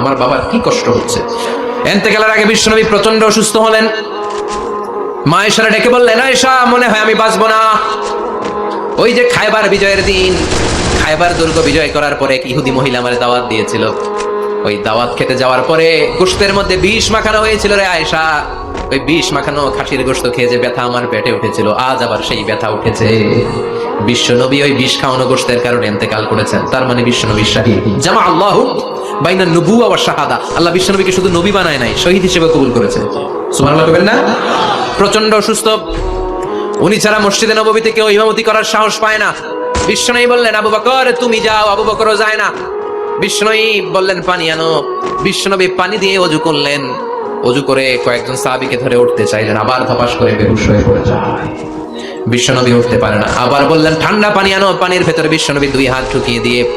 আমার বাবার কি কষ্ট হচ্ছে? এন্তেকালের আগে বিশ্বনবী প্রচণ্ড অসুস্থ হলেন। মা এসারা ডেকে বললেন আয়েশা মনে হয় আমি বাঁচবো না। ওই যে খাইবার বিজয়ের দিন, খাইবার দুর্গ বিজয় করার পরে এক ইহুদি মহিলা আমার দাওয়াত দিয়েছিল। ওই দাওয়াত খেতে যাওয়ার পরে গোশতের মধ্যে বিষ মাখানো হয়েছিল রে আয়েশা। ওই বিষ মাখানো খাসির গোশত খেয়ে যে ব্যথা আমার পেটে উঠেছিল, আজ আবার সেই ব্যথা উঠেছে। বিশ্বনবী ওই বিষ খাওয়ানো গোশতের কারণে এতেকাল করেছেন, তার মানে বিশ্ব নবী শাহী জামা আল্লাহ বাইনা নবুয়া ওয়া শাহাদা। আল্লাহ বিশ্ব নবীকে শুধু নবী বানায় নাই, শহীদ হিসেবে কবুল করেছে। না? প্রচণ্ড অসুস্থ। উনি ছাড়া মসজিদে নবমীতে কেউ ইমামতি করার সাহস পায় না। বিষ্ণনয়ী বললেন, আবু বকর, তুমি যাও, আবু বকরও যায় না। বিষ্ণনয়ী বললেন, পানি আনো। বিষ্ণনবী পানি দিয়ে অজু করলেন। অজু করে কয়েকজন সাহাবীকে ধরে উঠতে চাইলেন, আবার ধপাস করে বেহুশ হয়ে পড়ে যায়। বিশ্বনবী উঠতে পারে না। আবার বললেন, ঠান্ডা পানি আনো। পানির ভেতরে বিশ্বনবী দুই হাত ঢুকিয়ে দিয়ে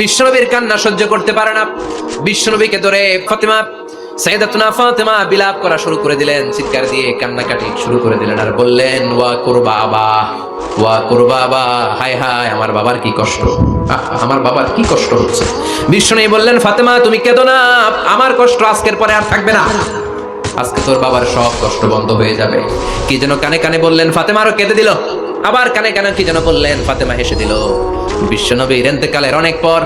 বিশ্বনবীর কান্না সহ্য করতে পারে না। বিশ্বনবীকে ধরে ফাতিমা, সাইয়েদাতুনা ফাতিমা বিলাপ করা শুরু করে দিলেন। চিৎকার দিয়ে কান্নাকাটি শুরু করে দিলেন আর বললেন, ওয়া কুরবা আবা ওয়া কুরবা আবা হায় হায়, আমার বাবার কি কষ্ট? আমার বাবার কি কষ্ট হচ্ছে? বিশ্বনবী বললেন, ফাতেমা, তুমি কেঁদো না, আমার কষ্ট আজকের পরে আর থাকবে না। আজকে তোর বাবার সব কষ্ট বন্ধ হয়ে যাবে। কি যেন কানে কানে বললেন, ফাতেমা আরও কেঁদে দিল। আবার কানে কানে কি যেন বললেন, ফাতেমা হেসে দিল। বিশ্বনবীর এতেকালের অনেক পর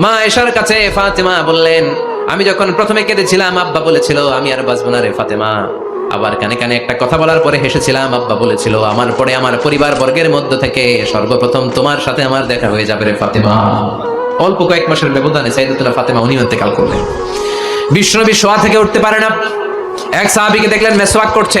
মা এশার কাছে ফাতেমা বললেন, আমি যখন প্রথমে কেঁদেছিলাম, আব্বা বলেছিল, আমি আর বাঁচবো না রে ফাতেমা। আবার কানে কানে একটা কথা বলার পরে হেসেছিলাম, আব্বা বলেছিল, আমার পরে আমার পরিবার বর্গের মধ্য থেকে সর্বপ্রথম তোমার সাথে আমার দেখা হয়ে যাবে রে ফাতেমা। অল্প কয়েক মাসের ব্যবধানে সাইদুল্লাহ ফাতেমা উনি ইন্তেকাল করলেন। বিশ্বনবী শোয়া থেকে উঠতে পারে না। এক সাহাবিকে দেখলেন মেসওয়াক করছে।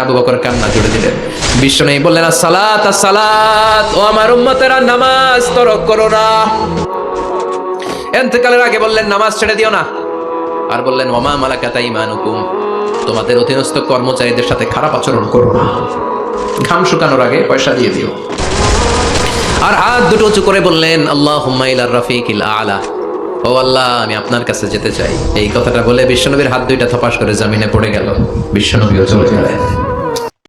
আবু বকর কান্না জুড়ে দিলেন। বিশ্বনবী বললেন সালাত সালাত ও আমার উম্মতেরা, নামাজ তরক করো না। এতেকালের আগে বললেন, নামাজ ছেড়ে দিও না। আর বললেন, ওমা মালাকাতা ইমানুকুম তোমাদের অধীনস্থ কর্মচারীদের সাথে খারাপ আচরণ করো না। ঘাম শুকানোর আগে পয়সা দিয়ে দিও। আর হাত দুটো উঁচু করে বললেন আল্লাহ হুম্মাইলার রফিক আলা। ও আল্লাহ, আমি আপনার কাছে যেতে চাই। এই কথাটা বলে বিশ্বনবীর হাত দুইটা থপাস করে জামিনে পড়ে গেল। বিশ্বনবীও চলে গেলেন।